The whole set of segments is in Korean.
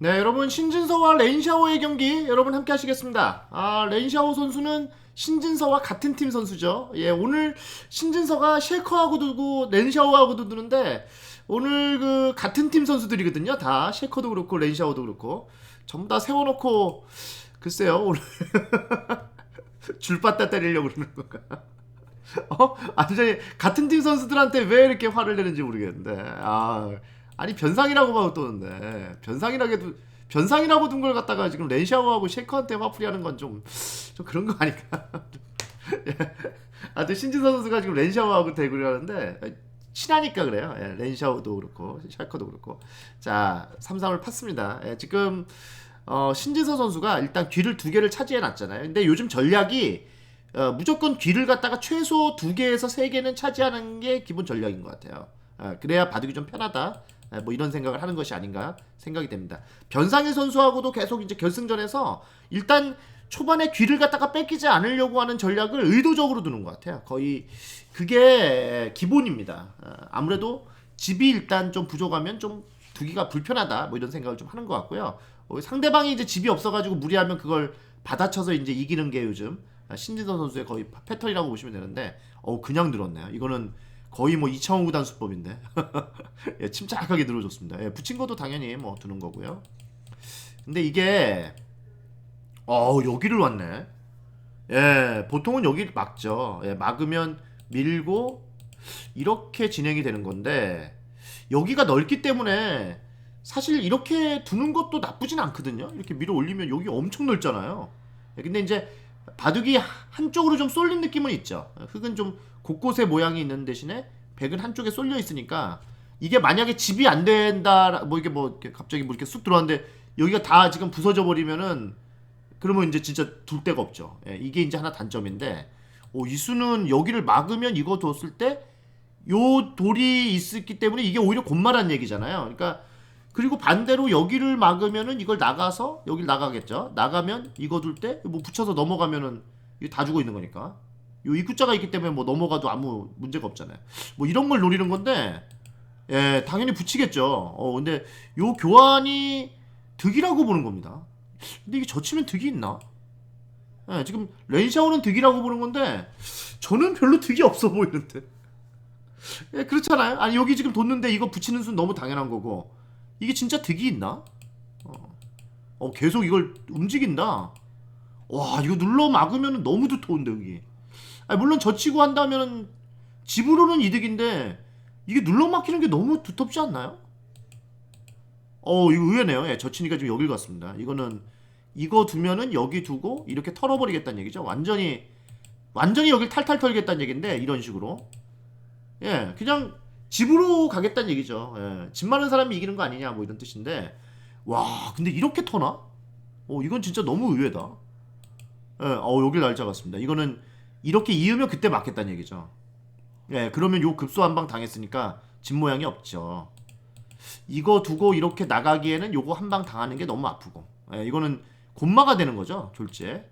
네, 여러분 신진서와 렌샤오의 경기 여러분 함께 하시겠습니다. 아, 렌샤오 선수는 신진서와 같은 팀 선수죠. 예, 오늘 신진서가 쉐커하고도 두고 렌샤오하고도 두는데 오늘 그 같은 팀 선수들이거든요. 다 쉐커도 그렇고 렌샤오도 그렇고 전부 다 세워 놓고 글쎄요 오늘 줄 빠따 때리려고 그러는 건가? 어? 완전히 같은 팀 선수들한테 왜 이렇게 화를 내는지 모르겠는데 아 아니 변상이라고 봐도 또는데 변상이라고 변상이라고 둔 걸 갖다가 지금 렌샤오하고 쉐커한테 화풀이하는 건 좀 좀 그런 거 아닐까? 예. 아, 또 신진선 선수가 지금 렌샤오하고 대구를 하는데 친하니까 그래요. 예, 렌샤오도 그렇고 샤커도 그렇고 자 삼삼을 팠습니다. 예, 지금 어, 신진서 선수가 일단 귀를 두 개를 차지해 놨잖아요. 근데 요즘 전략이 어, 무조건 귀를 갖다가 최소 두 개에서 세 개는 차지하는 게 기본 전략인 것 같아요. 아, 그래야 바둑이 좀 편하다. 아, 뭐 이런 생각을 하는 것이 아닌가 생각이 됩니다. 변상일 선수하고도 계속 이제 결승전에서 일단 초반에 귀를 갖다가 뺏기지 않으려고 하는 전략을 의도적으로 두는 것 같아요. 거의 그게 기본입니다. 아, 아무래도 집이 일단 좀 부족하면 좀 두기가 불편하다 뭐 이런 생각을 좀 하는 것 같고요. 어, 상대방이 이제 집이 없어가지고 무리하면 그걸 받아쳐서 이제 이기는 게 요즘 아, 신진선 선수의 거의 패턴이라고 보시면 되는데 어 그냥 늘었네요. 이거는 거의 뭐 이창호 구단 수법인데 예, 침착하게 늘어줬습니다. 예, 붙인 것도 당연히 뭐 두는 거고요. 근데 이게 어 여기를 왔네. 예, 보통은 여기 막죠. 예, 막으면 밀고 이렇게 진행이 되는 건데 여기가 넓기 때문에 사실 이렇게 두는 것도 나쁘진 않거든요. 이렇게 밀어 올리면 여기 엄청 넓잖아요. 예, 근데 이제 바둑이 한쪽으로 좀 쏠린 느낌은 있죠. 흙은 좀 곳곳에 모양이 있는 대신에 백은 한쪽에 쏠려 있으니까 이게 만약에 집이 안 된다 뭐 이게 뭐 이렇게 갑자기 뭐 이렇게 쑥 들어왔는데 여기가 다 지금 부서져 버리면은 그러면 이제 진짜 둘 데가 없죠. 예, 이게 이제 하나 단점인데 오, 이수는 여기를 막으면 이거 뒀을 때 요 돌이 있었기 때문에 이게 오히려 곤말한 얘기잖아요. 그러니까 그리고 반대로 여기를 막으면은 이걸 나가서 여길 나가겠죠. 나가면 이거 둘 때 뭐 붙여서 넘어가면은 이게 다 죽어 있는 거니까. 요 입구자가 있기 때문에 뭐 넘어가도 아무 문제가 없잖아요. 뭐 이런 걸 노리는 건데 예, 당연히 붙이겠죠. 어, 근데 요 교환이 득이라고 보는 겁니다. 근데 이게 젖히면 득이 있나? 예, 지금 렌샤오는 득이라고 보는 건데 저는 별로 득이 없어 보이는데. 예, 그렇잖아요. 아니 여기 지금 뒀는데 이거 붙이는 순 너무 당연한 거고 이게 진짜 득이 있나? 어, 어, 계속 이걸 움직인다. 와 이거 눌러 막으면 너무 두터운데 여기. 아니, 물론 젖히고 한다면 집으로는 이득인데 이게 눌러 막히는 게 너무 두텁지 않나요? 어 이거 의외네요. 예, 젖히니까 지금 여길 갔습니다. 이거는 이거 두면은 여기 두고 이렇게 털어버리겠다는 얘기죠. 완전히 완전히 여길 탈탈 털겠다는 얘기인데 이런 식으로 예 그냥 집으로 가겠다는 얘기죠. 예, 집 많은 사람이 이기는 거 아니냐 뭐 이런 뜻인데 와 근데 이렇게 터나? 어 이건 진짜 너무 의외다. 예, 어 여길 날짜 같습니다. 이거는 이렇게 이으면 그때 맞겠다는 얘기죠. 예, 그러면 요 급소 한방 당했으니까 집 모양이 없죠. 이거 두고 이렇게 나가기에는 요거 한 방 당하는 게 너무 아프고. 예, 이거는 곤마가 되는 거죠, 졸제.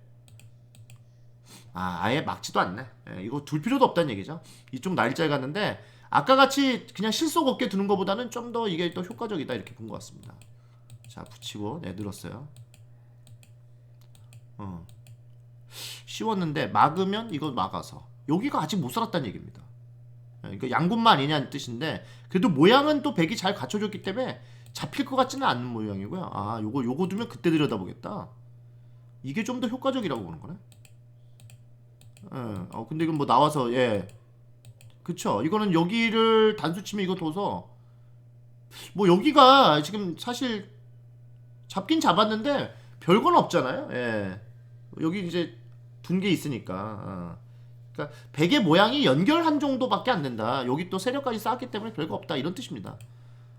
아, 아예 막지도 않네. 예, 이거 둘 필요도 없다는 얘기죠. 이쪽 날짜에 갔는데 아까 같이 그냥 실속 없게 두는 것보다는 좀 더 이게 더 효과적이다 이렇게 본 것 같습니다. 자, 붙이고 네, 늘었어요. 어. 쉬웠는데 막으면 이거 막아서 여기가 아직 못 살았다는 얘기입니다. 예, 그러니까 양군만 아니냐는 뜻인데 그래도 모양은 또 백이 잘 갖춰줬기 때문에 잡힐 것 같지는 않은 모양이고요. 아 요거 요거 두면 그때 들여다보겠다. 이게 좀 더 효과적이라고 보는 거네. 예, 어 근데 이건 뭐 나와서 예, 그쵸. 이거는 여기를 단수 치면 이거 둬서 뭐 여기가 지금 사실 잡긴 잡았는데 별건 없잖아요. 예. 여기 이제 둔 게 있으니까. 어. 그러니까 베개 모양이 연결한 정도밖에 안 된다. 여기 또 세력까지 쌓았기 때문에 별거 없다 이런 뜻입니다.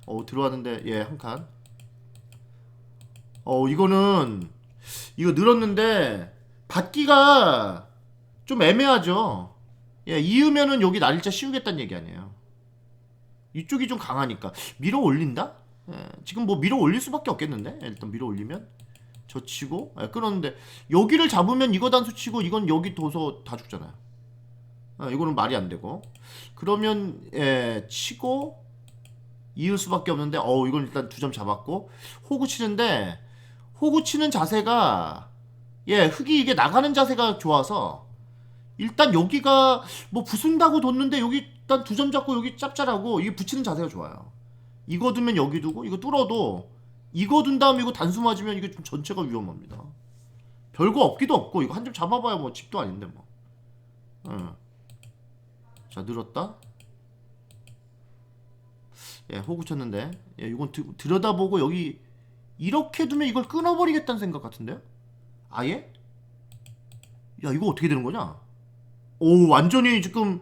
어 들어왔는데 예 한 칸. 어 이거는 이거 늘었는데 받기가 좀 애매하죠. 예 이으면은 여기 날짜 씌우겠다는 얘기 아니에요. 이쪽이 좀 강하니까 밀어 올린다? 예, 지금 뭐 밀어 올릴 수밖에 없겠는데 일단 밀어 올리면 젖히고 예, 끊었는데 여기를 잡으면 이거 단수 치고 이건 여기 둬서 다 죽잖아요. 아, 이거는 말이 안 되고 그러면 예, 치고 이을 수밖에 없는데 어 이건 일단 두 점 잡았고 호구 치는데 호구 치는 자세가 예 흙이 이게 나가는 자세가 좋아서 일단 여기가 뭐 부순다고 뒀는데 여기 일단 두 점 잡고 여기 짭짤하고 이게 붙이는 자세가 좋아요. 이거 두면 여기 두고 이거 뚫어도 이거 둔 다음 이거 단수 맞으면 이게 좀 전체가 위험합니다. 별거 없기도 없고 이거 한 점 잡아봐야 뭐 집도 아닌데 뭐. 응. 자 늘었다. 예 호구 쳤는데 예 이건 드, 들여다보고 여기 이렇게 두면 이걸 끊어버리겠다는 생각 같은데요? 아예? 야 이거 어떻게 되는 거냐? 오 완전히 지금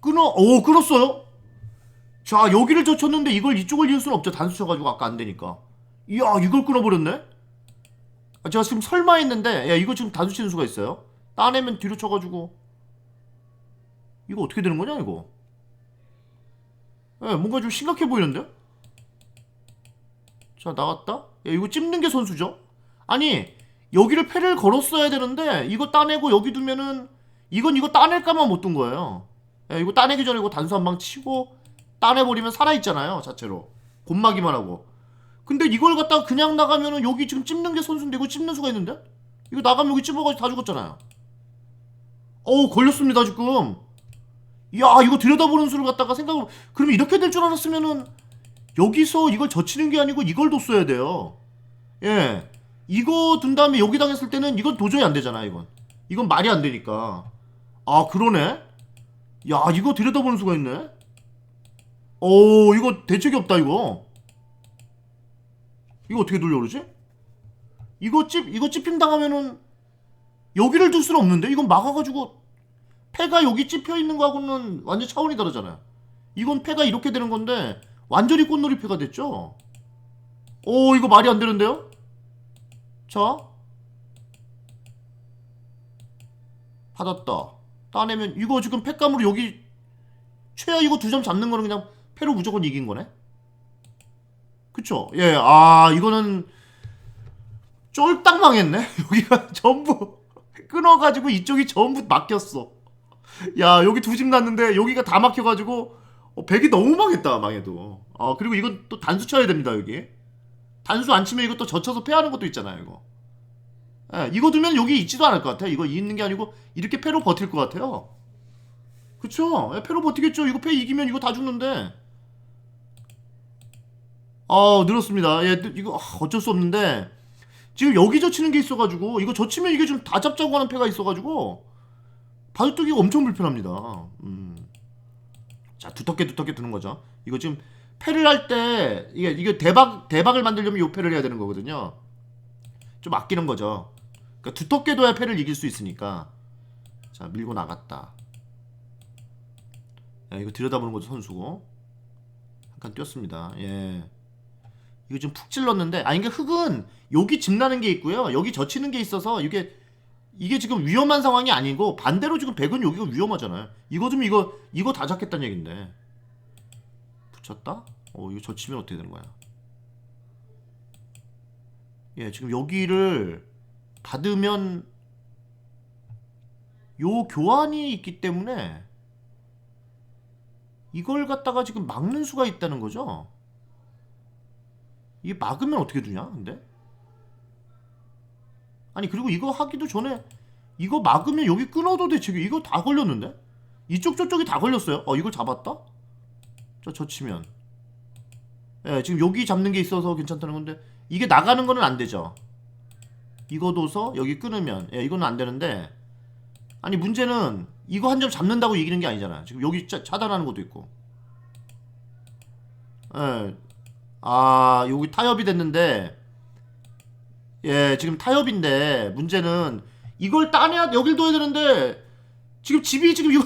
끊어 오 끊었어요? 자 여기를 젖혔는데 이걸 이쪽을 이을 수는 없죠. 단수 쳐가지고 아까 안 되니까. 이야 이걸 끊어버렸네? 아, 제가 지금 설마 했는데 야 이거 지금 단수 치는 수가 있어요? 따내면 뒤로 쳐가지고. 이거 어떻게 되는 거냐 이거? 예 뭔가 좀 심각해 보이는데? 자 나갔다? 야 이거 찝는 게 선수죠? 아니 여기를 패를 걸었어야 되는데 이거 따내고 여기 두면은 이건 이거 따낼까만 못 둔 거예요. 야 이거 따내기 전에 이거 단수 한 방 치고 따내버리면 살아있잖아요 자체로. 곤마기만 하고. 근데 이걸 갖다가 그냥 나가면은 여기 지금 찝는 게 선수인데 이거 찝는 수가 있는데? 이거 나가면 여기 찝어가지고 다 죽었잖아요. 어우 걸렸습니다 지금. 야 이거 들여다보는 수를 갖다가 생각을 그러면 이렇게 될 줄 알았으면은 여기서 이걸 젖히는 게 아니고 이걸 뒀어야 돼요. 예. 이거 둔 다음에 여기 당했을 때는 이건 도저히 안 되잖아 이건. 이건 말이 안 되니까. 아 그러네? 야 이거 들여다보는 수가 있네 오 이거 대책이 없다 이거 이거 어떻게 돌려 그러지? 이거 찝 이거 찝힘 당하면은 여기를 둘 수는 없는데 이건 막아가지고 패가 여기 찝혀 있는 거하고는 완전 차원이 다르잖아요. 이건 패가 이렇게 되는 건데 완전히 꽃놀이 패가 됐죠. 오 이거 말이 안 되는데요? 자 받았다. 따내면 이거 지금 패감으로 여기 최하 이거 두 점 잡는 거는 그냥 패로 무조건 이긴 거네. 그쵸? 예, 아 이거는 쫄딱 망했네. 여기가 전부 끊어가지고 이쪽이 전부 막혔어. 야 여기 두 집 났는데 여기가 다 막혀가지고 어, 백이 너무 망했다 망해도. 아 그리고 이건 또 단수 쳐야 됩니다 여기. 단수 안 치면 또 젖혀서 패하는 것도 있잖아요 이거. 예, 이거 두면 여기 있지도 않을 것 같아. 이거 있는 게 아니고 이렇게 패로 버틸 것 같아요. 그쵸? 예, 패로 버티겠죠. 이거 패 이기면 이거 다 죽는데. 아 늘었습니다. 예, 이거 아, 어쩔 수 없는데 지금 여기 젖히는 게 있어가지고 이거 젖히면 이게 좀 다 잡자고 하는 패가 있어가지고 바둑두기가 엄청 불편합니다. 음. 자 두텁게 두텁게 두는 거죠. 이거 지금 패를 할 때 이게 이게 대박 대박을 만들려면 요 패를 해야 되는 거거든요. 좀 아끼는 거죠. 그러니까 두텁게 둬야 패를 이길 수 있으니까. 자 밀고 나갔다. 야, 이거 들여다보는 것도 선수고. 잠깐 뛰었습니다. 예. 이거 좀 푹 찔렀는데 아 이게 흙은 여기 집 나는 게 있고요. 여기 젖히는 게 있어서 이게 이게 지금 위험한 상황이 아니고 반대로 지금 백은 여기가 위험하잖아요. 이거 좀 이거 이거 다 잡겠다는 얘긴데. 붙였다? 어 이거 젖히면 어떻게 되는 거야? 예 지금 여기를 받으면 요 교환이 있기 때문에 이걸 갖다가 지금 막는 수가 있다는 거죠. 이게 막으면 어떻게 두냐 근데? 아니 그리고 이거 하기도 전에 이거 막으면 여기 끊어도 대책이 이거 다 걸렸는데? 이쪽 저쪽이 다 걸렸어요? 어 이걸 잡았다? 저 젖히면. 예 지금 여기 잡는 게 있어서 괜찮다는 건데 이게 나가는 거는 안 되죠. 이거 둬서 여기 끊으면. 예 이거는 안 되는데 아니 문제는 이거 한 점 잡는다고 이기는 게 아니잖아. 지금 여기 차, 차단하는 것도 있고. 예 아, 여기 타협이 됐는데, 예, 지금 타협인데, 문제는 이걸 따내야, 여길 둬야 되는데, 지금 집이 지금 이거,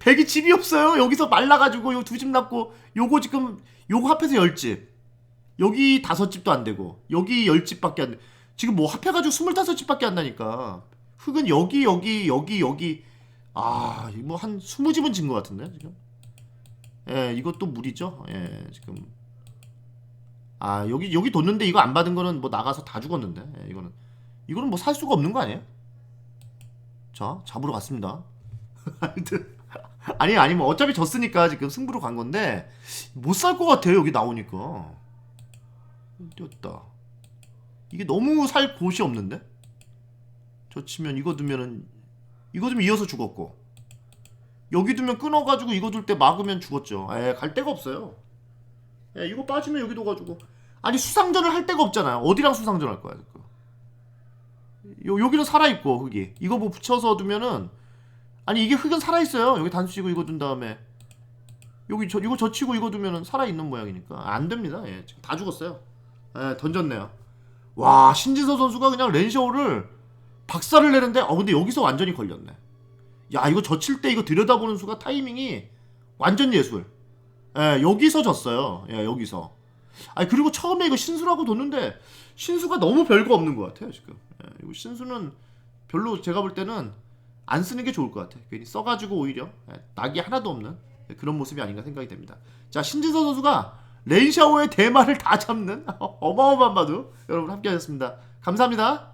백이 집이 없어요. 여기서 말라가지고, 요 두 집 났고, 요거 지금, 요거 합해서 열 집. 여기 다섯 집도 안 되고, 여기 열 집밖에 안 돼. 지금 뭐 합해가지고 스물다섯 집밖에 안 나니까. 흙은 여기, 여기, 여기, 여기. 아, 뭐 한 스무 집은 진 것 같은데, 지금. 예, 이것도 무리죠. 예, 지금. 아, 여기, 여기 뒀는데 이거 안 받은 거는 뭐 나가서 다 죽었는데. 예, 이거는. 이거는 뭐 살 수가 없는 거 아니에요? 자, 잡으러 갔습니다. 아니 아니 뭐 어차피 졌으니까 지금 승부로 간 건데 못 살 것 같아요 여기 나오니까 뛰었다 이게 너무 살 곳이 없는데 저 치면 이거 두면은 이거 두면 이어서 죽었고 여기 두면 끊어가지고 이거 둘 때 막으면 죽었죠. 에 갈 데가 없어요. 에 이거 빠지면 여기도 가지고. 아니 수상전을 할 데가 없잖아요. 어디랑 수상전 할 거야 그 요, 여기는 살아있고 흙이. 이거 뭐 붙여서 두면은 아니 이게 흙은 살아있어요. 여기 단수 치고 이거 둔 다음에. 여기 저 이거 젖히고 이거 두면은 살아있는 모양이니까. 안 됩니다. 예, 다 죽었어요. 예, 던졌네요. 와 신진서 선수가 그냥 렌셔우를 박살을 내는데 어 근데 여기서 완전히 걸렸네 야 이거 젖힐 때 이거 들여다보는 수가 타이밍이 완전 예술. 예, 여기서 졌어요. 예, 여기서. 아니 그리고 처음에 이거 신수라고 뒀는데 신수가 너무 별거 없는 것 같아요 지금. 예, 이거 신수는 별로 제가 볼 때는 안 쓰는 게 좋을 것 같아. 괜히 써가지고 오히려 예, 낙이 하나도 없는 예, 그런 모습이 아닌가 생각이 됩니다. 자 신진서 선수가 레인샤오의 대마를 다 잡는 어마어마한 바도 여러분 함께 하셨습니다. 감사합니다